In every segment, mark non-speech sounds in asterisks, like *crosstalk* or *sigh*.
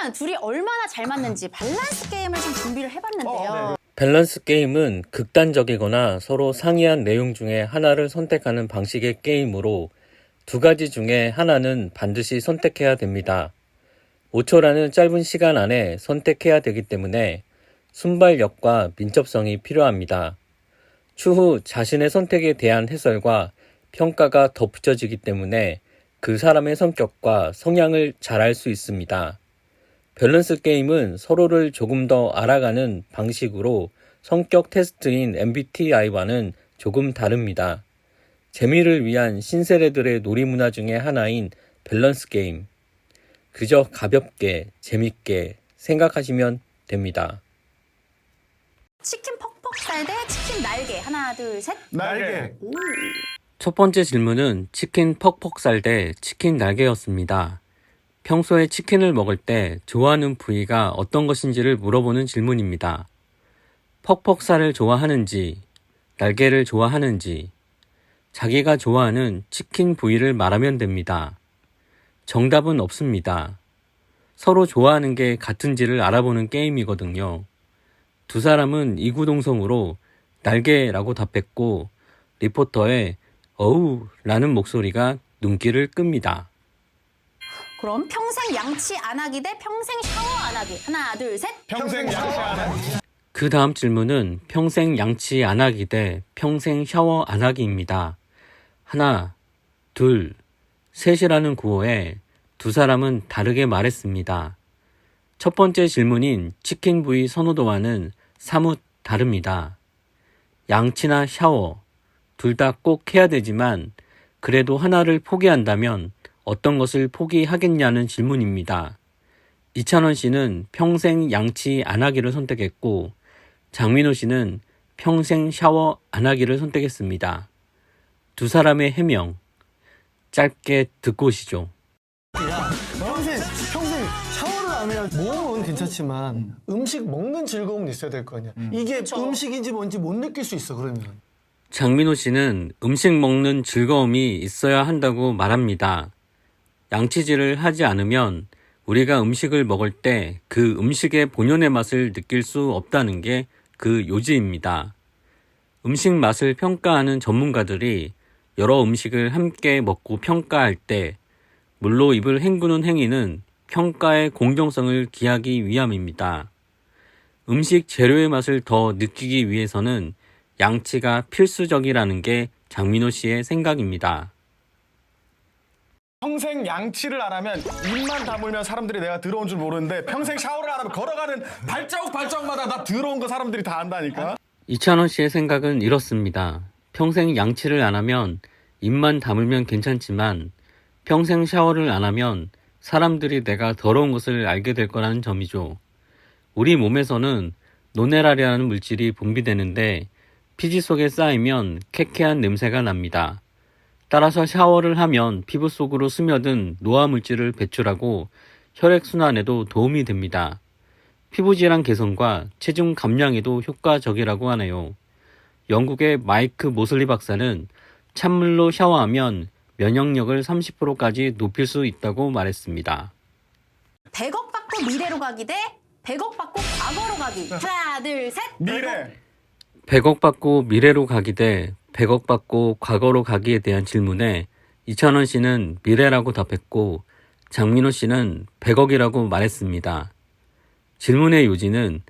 과연 둘이 얼마나 잘 맞는지 밸런스 게임을 좀 준비를 해봤는데요. 밸런스 게임은 극단적이거나 서로 상이한 내용 중에 하나를 선택하는 방식의 게임으로 두 가지 중에 하나는 반드시 선택해야 됩니다. 5초라는 짧은 시간 안에 선택해야 되기 때문에 순발력과 민첩성이 필요합니다. 추후 자신의 선택에 대한 해설과 평가가 덧붙여지기 때문에 그 사람의 성격과 성향을 잘 알 수 있습니다. 밸런스 게임은 서로를 조금 더 알아가는 방식으로 성격 테스트인 MBTI와는 조금 다릅니다. 재미를 위한 신세대들의 놀이문화 중의 하나인 밸런스 게임. 그저 가볍게, 재밌게 생각하시면 됩니다. 치킨 퍽퍽 살 대 치킨 날개. 하나, 둘, 셋. 날개. 첫 번째 질문은 치킨 퍽퍽 살 대 치킨 날개였습니다. 평소에 치킨을 먹을 때 좋아하는 부위가 어떤 것인지를 물어보는 질문입니다. 퍽퍽살을 좋아하는지, 날개를 좋아하는지, 자기가 좋아하는 치킨 부위를 말하면 됩니다. 정답은 없습니다. 서로 좋아하는 게 같은지를 알아보는 게임이거든요. 두 사람은 이구동성으로 날개라고 답했고, 리포터의 어우 라는 목소리가 눈길을 끕니다. 그럼 평생 양치 안 하기 대 평생 샤워 안 하기. 하나, 둘, 셋. 평생 양치 그 다음 질문은 평생 양치 안 하기 대 평생 샤워 안 하기입니다. 하나, 둘, 셋이라는 구호에 두 사람은 다르게 말했습니다. 첫 번째 질문인 치킨 부위 선호도와는 사뭇 다릅니다. 양치나 샤워, 둘 다 꼭 해야 되지만 그래도 하나를 포기한다면 어떤 것을 포기하겠냐는 질문입니다. 이찬원 씨는 평생 양치 안 하기를 선택했고 장민호 씨는 평생 샤워 안 하기를 선택했습니다. 두 사람의 해명 짧게 듣고 오시죠. 평생 평생 샤워를 안 하면 몸은 괜찮지만 음 식 먹는 즐거움은 있어야 될 거 아니야. 이게 음. 식인지 뭔지 못 느낄 수 있어 그러면. 장민호 씨는 음식 먹는 즐거움이 있어야 한다고 말합니다. 양치질을 하지 않으면 우리가 음식을 먹을 때 그 음식의 본연의 맛을 느낄 수 없다는 게 그 요지입니다. 음식 맛을 평가하는 전문가들이 여러 음식을 함께 먹고 평가할 때 물로 입을 헹구는 행위는 평가의 공정성을 기하기 위함입니다. 음식 재료의 맛을 더 느끼기 위해서는 양치가 필수적이라는 게 장민호 씨의 생각입니다. 평생 양치를 안 하면 입만 다물면 사람들이 내가 들어온 줄 모르는데 평생 샤워를 안 하면 걸어가는 발자국 발자국마다 나 들어온 거 사람들이 다 안다니까. 이찬원 씨의 생각은 이렇습니다. 평생 양치를 안 하면 입만 다물면 괜찮지만 평생 샤워를 안 하면 사람들이 내가 더러운 것을 알게 될 거라는 점이죠. 우리 몸에서는 노네랄이라는 물질이 분비되는데 피지 속에 쌓이면 쾌쾌한 냄새가 납니다. 따라서 샤워를 하면 피부 속으로 스며든 노화 물질을 배출하고 혈액순환에도 도움이 됩니다. 피부질환 개선과 체중 감량에도 효과적이라고 하네요. 영국의 마이크 모슬리 박사는 찬물로 샤워하면 면역력을 30%까지 높일 수 있다고 말했습니다. 100억 받고 미래로 가기 대 100억 받고 과거로 가기. 하나, 둘, 셋. 미래. 100억 받고 미래로 가기 대 100억 받고 과거로 가기에 대한 질문에 이찬원 씨는 미래라고 답했고 장민호 씨는 100억이라고 말했습니다. 질문의 요지는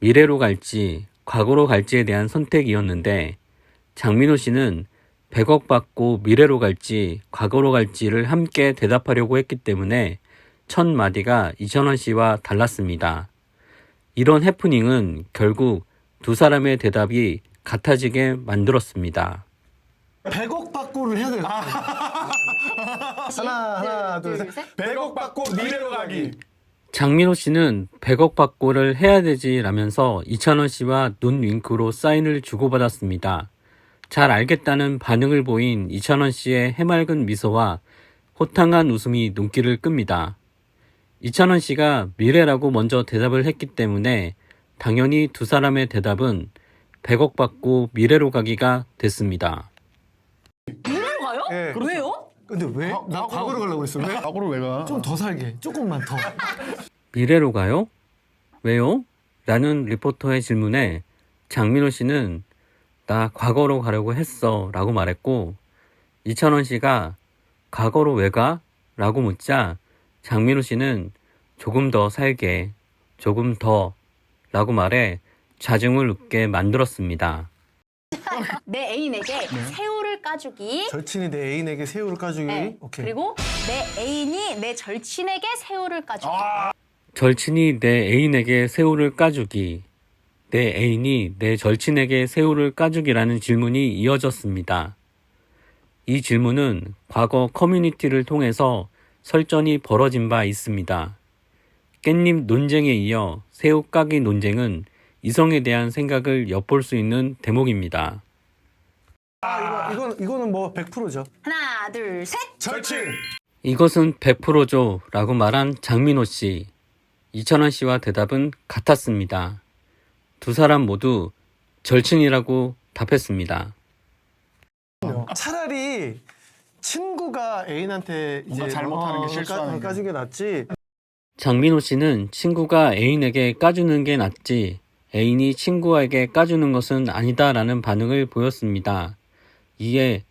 미래로 갈지 과거로 갈지에 대한 선택이었는데 장민호 씨는 100억 받고 미래로 갈지 과거로 갈지를 함께 대답하려고 했기 때문에 첫 마디가 이찬원 씨와 달랐습니다. 이런 해프닝은 결국 두 사람의 대답이 같아지게 만들었습니다. 100억 받고를 해야 같아. *laughs* 하나 하나 둘 셋. 100억 받고 미래로 가기. 장민호 씨는 100억 받고를 해야 되지라면서 이찬원 씨와 눈 윙크로 사인을 주고받았습니다. 잘 알겠다는 반응을 보인 이찬원 씨의 해맑은 미소와 호탕한 웃음이 눈길을 끕니다. 이찬원 씨가 미래라고 먼저 대답을 했기 때문에 당연히 두 사람의 대답은 100억 받고 미래로 가기가 됐습니다. 미래로 가요? 예. 왜요? 근데 왜? 나 과거로 가려고 했어. 왜? 과거로 왜 가? 좀 더 살게. 조금만 더. *laughs* 미래로 가요? 왜요? 라는 리포터의 질문에 장민호 씨는 나 과거로 가려고 했어 라고 말했고 이찬원 씨가 과거로 왜 가? 라고 묻자 장민호 씨는 조금 더 살게, 조금 더 라고 말해 자중을 웃게 만들었습니다. *laughs* 내 애인에게 새우를 까주기. 절친이 내 애인에게 새우를 까주기. 네. 오케이. 그리고 내 애인이 내 절친에게 새우를 까주기. 절친이 내 애인에게 새우를 까주기. 내 애인이 내 절친에게 새우를 까주기라는 질문이 이어졌습니다. 이 질문은 과거 커뮤니티를 통해서 설전이 벌어진 바 있습니다. 깻잎 논쟁에 이어 새우 까기 논쟁은 이성에 대한 생각을 엿볼 수 있는 대목입니다. 아, 이거, 이건, 이거는 뭐 100%죠. 하나, 둘, 셋. 절친. 이것은 100%죠 라고 말한 장민호 씨. 이찬원 씨와 대답은 같았습니다. 두 사람 모두 절친이라고 답했습니다. 차라리 친구가 애인한테 이제 잘못하는 게 어, 실수하는 까- 게 낫지. 장민호 씨는 친구가 애인에게 까주는 게 낫지 애인이 친구에게 까주는 것은 아니다라는 반응을 보였습니다. 이에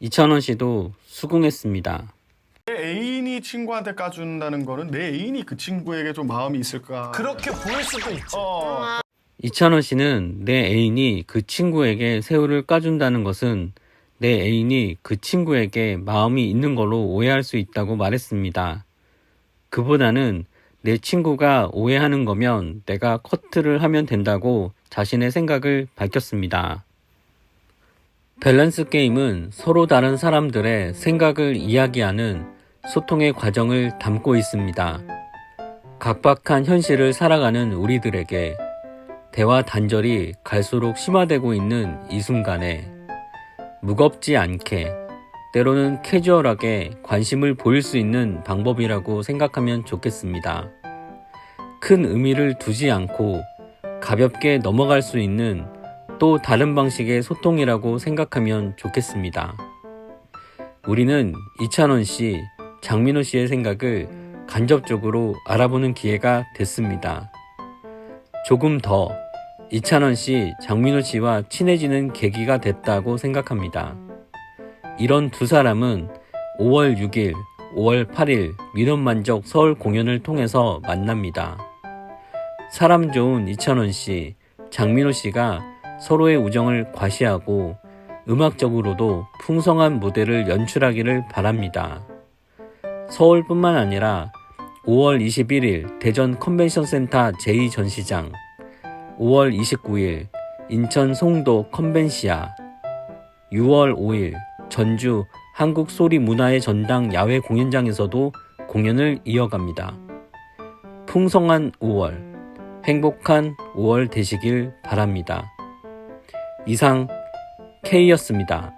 이찬원 씨도 수긍했습니다. 내 애인이 친구한테 까준다는 거는 내 애인이 그 친구에게 좀 마음이 있을까? 그렇게 보일 수도 있지. 어. 이찬원 씨는 내 애인이 그 친구에게 새우를 까준다는 것은 내 애인이 그 친구에게 마음이 있는 걸로 오해할 수 있다고 말했습니다. 그보다는 내 친구가 오해하는 거면 내가 커트를 하면 된다고 자신의 생각을 밝혔습니다. 밸런스 게임은 서로 다른 사람들의 생각을 이야기하는 소통의 과정을 담고 있습니다. 각박한 현실을 살아가는 우리들에게 대화 단절이 갈수록 심화되고 있는 이 순간에 무겁지 않게 때로는 캐주얼하게 관심을 보일 수 있는 방법이라고 생각하면 좋겠습니다. 큰 의미를 두지 않고 가볍게 넘어갈 수 있는 또 다른 방식의 소통이라고 생각하면 좋겠습니다. 우리는 이찬원 씨, 장민호 씨의 생각을 간접적으로 알아보는 기회가 됐습니다. 조금 더 이찬원 씨, 장민호 씨와 친해지는 계기가 됐다고 생각합니다. 이런 두 사람은 5월 6일, 5월 8일 민원만족 서울 공연을 통해서 만납니다. 사람 좋은 이찬원 씨, 장민호 씨가 서로의 우정을 과시하고 음악적으로도 풍성한 무대를 연출하기를 바랍니다. 서울뿐만 아니라 5월 21일 대전 컨벤션 센터 제2전시장, 5월 29일 인천 송도 컨벤시아, 6월 5일 전주 한국 소리 문화의 전당 야외 공연장에서도 공연을 이어갑니다. 풍성한 5월, 행복한 5월 되시길 바랍니다. 이상 K였습니다.